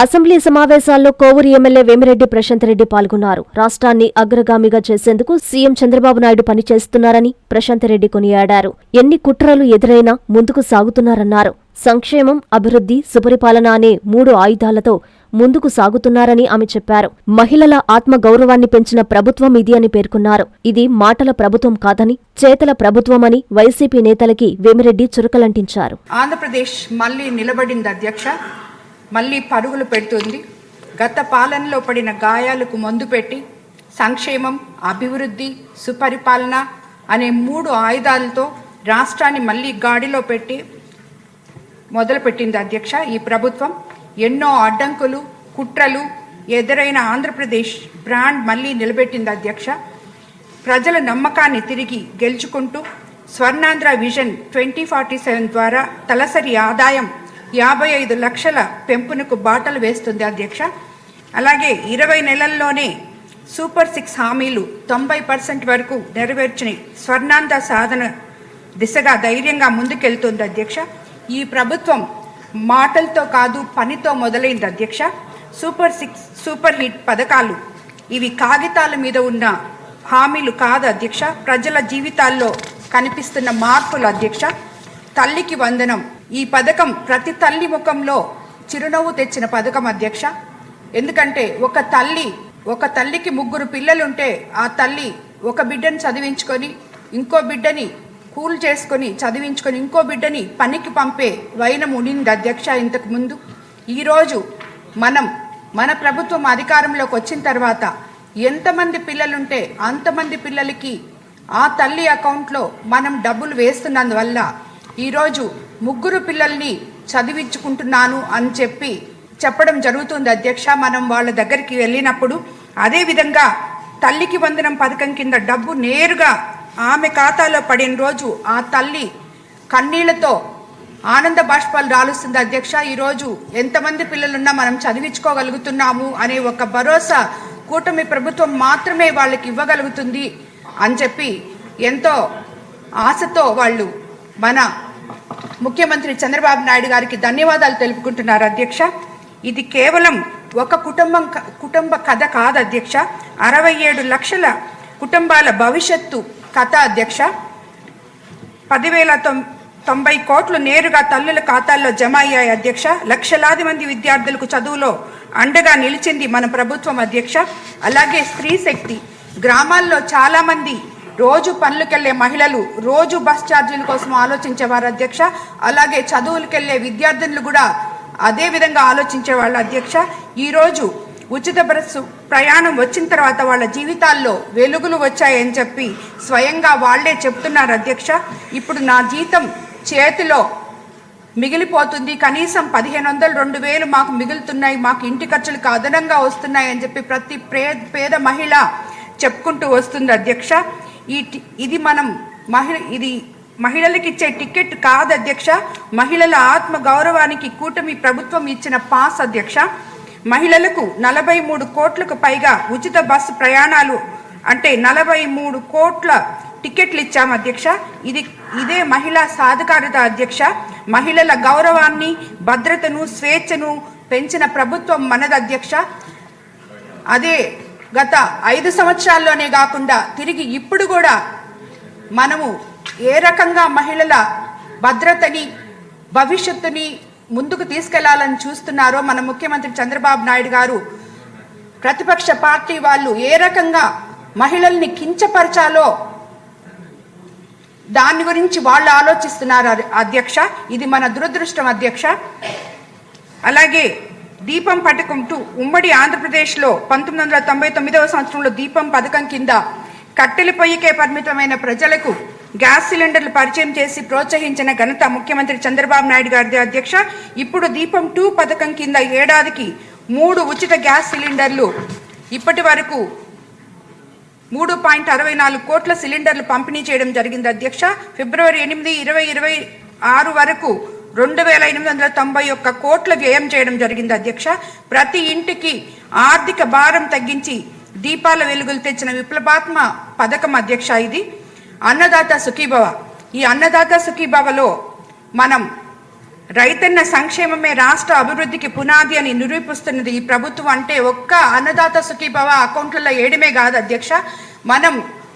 Assembly సమావేశాల్లో Kovur MLA Vemireddy Prashanth Reddy పాల్గొన్నారు. రాష్ట్రాన్ని అగ్రగామిగా చేసేందుకు సీఎం చంద్రబాబు నాయుడు పనిచేస్తున్నారని ప్రశాంత్ రెడ్డి కొనియాడారు. ఎన్ని కుట్రలు ఎదురైనా ముందుకు సాగుతున్నారన్నారు. సంక్షేమం అభివృద్ధి సుపరిపాలన అనే మూడు ఆయుధాలతో ముందుకు సాగుతున్నారని ఆమె చెప్పారు. మహిళల ఆత్మ గౌరవాన్ని పెంచిన ప్రభుత్వం ఇది అని పేర్కొన్నారు. ఇది మాటల ప్రభుత్వం కాదని చేతల ప్రభుత్వమని వైసీపీ నేతలకి వేమిరెడ్డి చురకలంటించారు. ఆంధ్రప్రదేశ్ మళ్ళీ నిలబడింది అధ్యక్ష. మళ్ళీ పరుగులు పెడుతుంది. గత పాలనలో పడిన గాయాలకు మందు పెట్టి సంక్షేమం అభివృద్ధి సుపరిపాలన అనే మూడు ఆయుధాలతో రాష్ట్రాన్ని మళ్ళీ గాడిలో పెట్టి మొదలుపెట్టింది అధ్యక్ష ఈ ప్రభుత్వం. ఎన్నో అడ్డంకులు కుట్రలు ఎదురైన ఆంధ్రప్రదేశ్ బ్రాండ్ మళ్ళీ నిలబెట్టింది అధ్యక్ష. ప్రజల నమ్మకాన్ని తిరిగి గెలుచుకుంటూ Swarnandhra vision twenty forty seven ద్వారా తలసరి ఆదాయం యాభై ఐదు లక్షల పెంపునకు బాటలు వేస్తుంది అధ్యక్ష. అలాగే ఇరవై నెలల్లోనే సూపర్ సిక్స్ హామీలు తొంభై పర్సెంట్ వరకు నెరవేర్చిన స్వర్ణాంత సాధన దిశగా ధైర్యంగా ముందుకెళ్తుంది అధ్యక్ష. ఈ ప్రభుత్వం మాటలతో కాదు పనితో మొదలైంది అధ్యక్ష. సూపర్ సిక్స్ సూపర్ హిట్ పథకాలు ఇవి కాగితాల మీద ఉన్న హామీలు కాదు అధ్యక్ష. ప్రజల జీవితాల్లో కనిపిస్తున్న మార్పులు అధ్యక్ష. తల్లికి వందనం ఈ పథకం ప్రతి తల్లి ముఖంలో చిరునవ్వు తెచ్చిన పథకం అధ్యక్ష. ఎందుకంటే ఒక తల్లి ఒక తల్లికి ముగ్గురు పిల్లలుంటే ఆ తల్లి ఒక బిడ్డని చదివించుకొని ఇంకో బిడ్డని కూల్ చేసుకొని చదివించుకొని ఇంకో బిడ్డని పనికి పంపే వైనం ఉండింది అధ్యక్ష ఇంతకు ముందు. ఈరోజు మనం మన ప్రభుత్వం అధికారంలోకి వచ్చిన తర్వాత ఎంతమంది పిల్లలుంటే అంతమంది పిల్లలకి ఆ తల్లి అకౌంట్లో మనం డబ్బులు వేస్తున్నందువల్ల ఈరోజు ముగ్గురు పిల్లల్ని చదివించుకుంటున్నాను అని చెప్పి చెప్పడం జరుగుతుంది అధ్యక్ష. మనం వాళ్ళ దగ్గరికి వెళ్ళినప్పుడు అదేవిధంగా తల్లికి వందనం పథకం కింద డబ్బు నేరుగా ఆమె ఖాతాలో పడిన రోజు ఆ తల్లి కన్నీళ్ళతో ఆనంద బాష్పాలు రాలుస్తుంది అధ్యక్ష. ఈరోజు ఎంతమంది పిల్లలున్నా మనం చదివించుకోగలుగుతున్నాము అనే ఒక భరోసా కూటమి ప్రభుత్వం మాత్రమే వాళ్ళకి ఇవ్వగలుగుతుంది అని చెప్పి ఎంతో ఆశతో వాళ్ళు మన ముఖ్యమంత్రి చంద్రబాబు నాయుడు గారికి ధన్యవాదాలు తెలుపుకుంటున్నారు అధ్యక్ష. ఇది కేవలం ఒక కుటుంబం క- కుటుంబ కథ కాదు అధ్యక్ష. అరవై ఏడు లక్షల కుటుంబాల భవిష్యత్తు కథ అధ్యక్ష. పదివేల తొం తొంభై కోట్లు నేరుగా తల్లుల ఖాతాల్లో జమ అయ్యాయి అధ్యక్ష. లక్షలాది మంది విద్యార్థులకు చదువులో అండగా నిలిచింది మన ప్రభుత్వం అధ్యక్ష. అలాగే స్త్రీ శక్తి. గ్రామాల్లో చాలామంది రోజు పనులకెళ్ళే మహిళలు రోజు బస్ ఛార్జీల కోసం ఆలోచించేవారు అధ్యక్ష. అలాగే చదువులకెళ్ళే విద్యార్థినులు కూడా అదే విధంగా ఆలోచించే వాళ్ళ అధ్యక్ష. ఈరోజు ఉచిత బస్సు ప్రయాణం వచ్చిన తర్వాత వాళ్ళ జీవితాల్లో వెలుగులు వచ్చాయని చెప్పి స్వయంగా వాళ్ళే చెప్తున్నారు అధ్యక్ష. ఇప్పుడు నా జీతం చేతిలో మిగిలిపోతుంది. కనీసం పదిహేను వందలు రెండు వేలు మాకు మిగులుతున్నాయి. మాకు ఇంటి ఖర్చులకు అదనంగా వస్తున్నాయి అని చెప్పి ప్రతి పేద మహిళ చెప్పుకుంటూ వస్తుంది అధ్యక్ష. ఈ ఇది మనం మహిళ ఇది మహిళలకు ఇచ్చే టికెట్ కాదు అధ్యక్ష. మహిళల ఆత్మ గౌరవానికి కూటమి ప్రభుత్వం ఇచ్చిన పాస్ అధ్యక్ష. మహిళలకు నలభై మూడు కోట్లకు పైగా ఉచిత బస్సు ప్రయాణాలు అంటే నలభై మూడు కోట్ల టికెట్లు ఇచ్చాము అధ్యక్ష. ఇది ఇదే మహిళా సాధికారిత అధ్యక్ష. మహిళల గౌరవాన్ని భద్రతను స్వేచ్ఛను పెంచిన ప్రభుత్వం మనది అధ్యక్ష. అదే గత ఐదు సంవత్సరాల్లోనే కాకుండా తిరిగి ఇప్పుడు కూడా మనము ఏ రకంగా మహిళల భద్రతని భవిష్యత్తుని ముందుకు తీసుకెళ్ళాలని చూస్తున్నారో మన ముఖ్యమంత్రి చంద్రబాబు నాయుడు గారు ప్రతిపక్ష పార్టీ వాళ్ళు ఏ రకంగా మహిళల్ని కించపరచాలో దాని గురించి వాళ్ళు ఆలోచిస్తున్నారు అధ్యక్ష. ఇది మన దురదృష్టం అధ్యక్ష. అలాగే దీపం పథకంటూ ఉమ్మడి ఆంధ్రప్రదేశ్లో పంతొమ్మిది వందల తొంభై తొమ్మిదవ సంవత్సరంలో దీపం పథకం కింద కట్టెల పొయ్యికే పరిమితమైన ప్రజలకు గ్యాస్ సిలిండర్లు పరిచయం చేసి ప్రోత్సహించిన ఘనత ముఖ్యమంత్రి చంద్రబాబు నాయుడు గారి అధ్యక్ష. ఇప్పుడు దీపం టూ పథకం కింద ఏడాదికి మూడు ఉచిత గ్యాస్ సిలిండర్లు ఇప్పటి వరకు మూడు పాయింట్ అరవై నాలుగు కోట్ల సిలిండర్లు పంపిణీ చేయడం జరిగింది అధ్యక్ష. ఫిబ్రవరి ఎనిమిది ఇరవై ఇరవై ఆరు వరకు రెండు వేల ఎనిమిది వందల తొంభై ఒక్క కోట్ల వ్యయం చేయడం జరిగింది అధ్యక్ష. ప్రతి ఇంటికి ఆర్థిక భారం తగ్గించి దీపాల వెలుగులు తెచ్చిన విప్లవాత్మ పథకం అధ్యక్ష ఇది. అన్నదాత సుఖీభవ. ఈ అన్నదాత సుఖీభవలో మనం రైతన్న సంక్షేమమే రాష్ట్ర అభివృద్ధికి పునాది అని నిరూపిస్తున్నది ఈ ప్రభుత్వం అంటే ఒక్క అన్నదాత సుఖీభవ అకౌంట్లలో వేయడమే కాదు అధ్యక్ష. మనం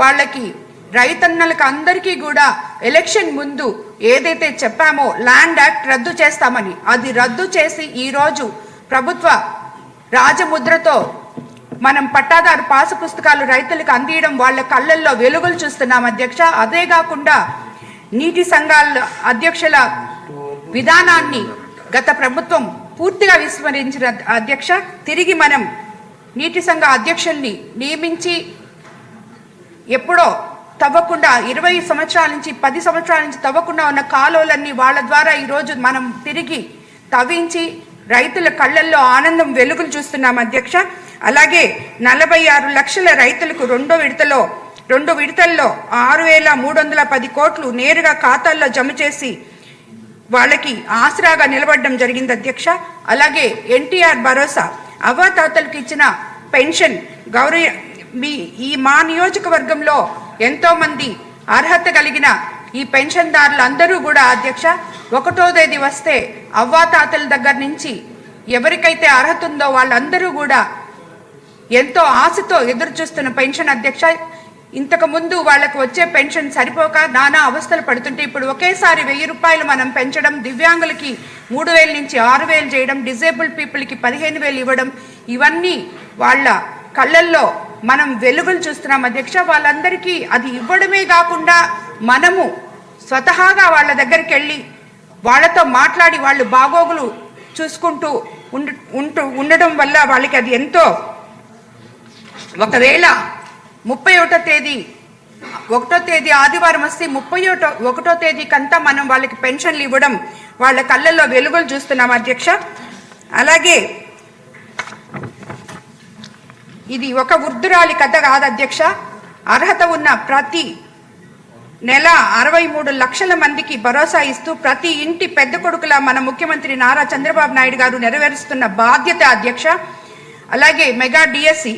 వాళ్ళకి రైతన్నలకు అందరికీ కూడా ఎలక్షన్ ముందు ఏదైతే చెప్పామో ల్యాండ్ యాక్ట్ రద్దు చేస్తామని అది రద్దు చేసి ఈరోజు ప్రభుత్వ రాజముద్రతో మనం పట్టాదారు పాసు పుస్తకాలు రైతులకు అందియడం వాళ్ళ కళ్ళల్లో వెలుగులు చూస్తున్నాం అధ్యక్ష. అదే కాకుండా నీటి సంఘాల అధ్యక్షుల విధానాన్ని గత ప్రభుత్వం పూర్తిగా విస్మరించిన అధ్యక్ష. తిరిగి మనం నీటి సంఘ అధ్యక్షుల్ని నియమించి ఎప్పుడో తవ్వకుండా ఇరవై సంవత్సరాల నుంచి పది సంవత్సరాల నుంచి తవ్వకుండా ఉన్న కాలువలన్నీ వాళ్ళ ద్వారా ఈరోజు మనం తిరిగి తవ్వించి రైతుల కళ్ళల్లో ఆనందం వెలుగులు చూస్తున్నాం అధ్యక్ష. అలాగే నలభై ఆరు లక్షల రైతులకు రెండో విడతలో రెండు విడతల్లో ఆరు వేల మూడు వందల పది కోట్లు నేరుగా ఖాతాల్లో జమ చేసి వాళ్ళకి ఆసరాగా నిలబడడం జరిగింది అధ్యక్ష. అలాగే ఎన్టీఆర్ భరోసా అవ్వాతాతలకు ఇచ్చిన పెన్షన్ గౌరవ మీ ఈ మా నియోజకవర్గంలో ఎంతో మంది అర్హత కలిగిన ఈ పెన్షన్దారులు అందరూ కూడా అధ్యక్ష ఒకటో తేదీ వస్తే అవ్వాతాతల దగ్గర నుంచి ఎవరికైతే అర్హత ఉందో వాళ్ళందరూ కూడా ఎంతో ఆశతో ఎదురు చూస్తున్న పెన్షన్ అధ్యక్ష ఇంతకు ముందు వాళ్ళకు వచ్చే పెన్షన్ సరిపోక నానా అవస్థలు పడుతుంటే ఇప్పుడు ఒకేసారి వెయ్యి రూపాయలు మనం పెంచడం దివ్యాంగులకి మూడు వేల నుంచి ఆరు వేలు చేయడం డిజేబుల్డ్ పీపుల్కి పదిహేను వేలు ఇవ్వడం ఇవన్నీ వాళ్ళ కళ్ళల్లో మనం వెలుగులు చూస్తున్నాం. అధ్యక్ష వాళ్ళందరికీ అది ఇవ్వడమే కాకుండా మనము స్వతహాగా వాళ్ళ దగ్గరికి వెళ్ళి వాళ్ళతో మాట్లాడి వాళ్ళు బాగోగులు చూసుకుంటూ ఉండు ఉంటూ ఉండడం వల్ల వాళ్ళకి అది ఎంతో ఒకవేళ ముప్పై ఒకటో తేదీ ఒకటో తేదీ ఆదివారం వస్తే ముప్పై ఒకటో ఒకటో తేదీకంతా మనం వాళ్ళకి పెన్షన్లు ఇవ్వడం వాళ్ళ కళ్ళల్లో వెలుగులు చూస్తున్నాం అధ్యక్ష. అలాగే ఇది ఒక వృద్ధురాలి కథ కాదు అధ్యక్ష. అర్హత ఉన్న ప్రతి నెల అరవై మూడు లక్షల మందికి భరోసా ఇస్తూ ప్రతి ఇంటి పెద్ద కొడుకులా మన ముఖ్యమంత్రి నారా చంద్రబాబు నాయుడు గారు నెరవేరుస్తున్న బాధ్యత అధ్యక్ష. అలాగే మెగా డిఎస్సి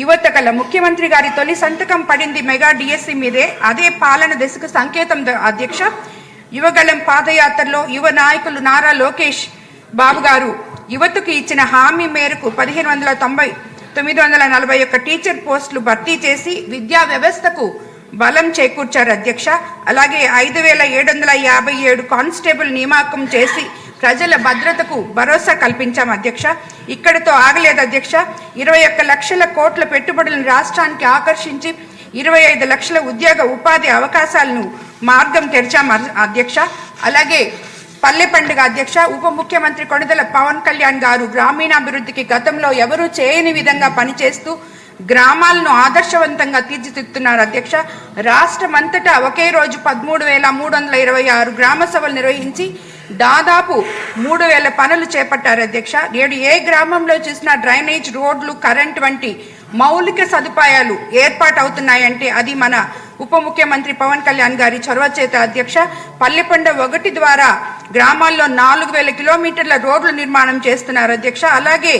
యువత కల ముఖ్యమంత్రి గారి తొలి సంతకం పడింది మెగా డిఎస్సి మీదే. అదే పాలన దశకు సంకేతం అధ్యక్ష. యువగళం పాదయాత్రలో యువ నాయకులు నారా లోకేష్ బాబు గారు యువతకు ఇచ్చిన హామీ మేరకు పదిహేను వందల తొంభై తొమ్మిది వందల నలభై ఒక్క టీచర్ పోస్టులు భర్తీ చేసి విద్యా వ్యవస్థకు బలం చేకూర్చారు అధ్యక్ష. అలాగే ఐదు వేల ఏడు వందల యాభై ఏడు కానిస్టేబుల్ నియామకం చేసి ప్రజల భద్రతకు భరోసా కల్పించాం అధ్యక్ష. ఇక్కడితో ఆగలేదు అధ్యక్ష. ఇరవై ఒక్క లక్షల కోట్ల పెట్టుబడులను రాష్ట్రానికి ఆకర్షించి ఇరవై ఐదు లక్షల ఉద్యోగ ఉపాధి అవకాశాలను మార్గం తెరిచాం అధ్యక్ష. అలాగే పల్లె పండుగ అధ్యక్ష ఉప ముఖ్యమంత్రి కొణిదల పవన్ కళ్యాణ్ గారు గ్రామీణాభివృద్ధికి గతంలో ఎవరూ చేయని విధంగా పనిచేస్తూ గ్రామాలను ఆదర్శవంతంగా తీర్చిదిద్దుతున్నారు. అధ్యక్ష రాష్ట్రం అంతటా ఒకే రోజు పదమూడు వేల మూడు వందల ఇరవై ఆరు గ్రామ సభలు నిర్వహించి దాదాపు మూడు వేల పనులు చేపట్టారు అధ్యక్ష. నేడు ఏ గ్రామంలో చూసినా డ్రైనేజ్ రోడ్లు కరెంట్ వంటి మౌలిక సదుపాయాలు ఏర్పాటు అవుతున్నాయంటే అది మన ఉప ముఖ్యమంత్రి పవన్ కళ్యాణ్ గారి చొరవ చేత అధ్యక్ష. పల్లెపండ ఒకటి ద్వారా గ్రామాల్లో నాలుగు వేల కిలోమీటర్ల రోడ్లు నిర్మాణం చేస్తున్నారు అధ్యక్ష. అలాగే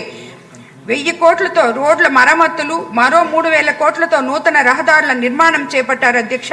వెయ్యి కోట్లతో రోడ్ల మరమ్మతులు మరో మూడు వేల కోట్లతో నూతన రహదారుల నిర్మాణం చేపట్టారు అధ్యక్ష.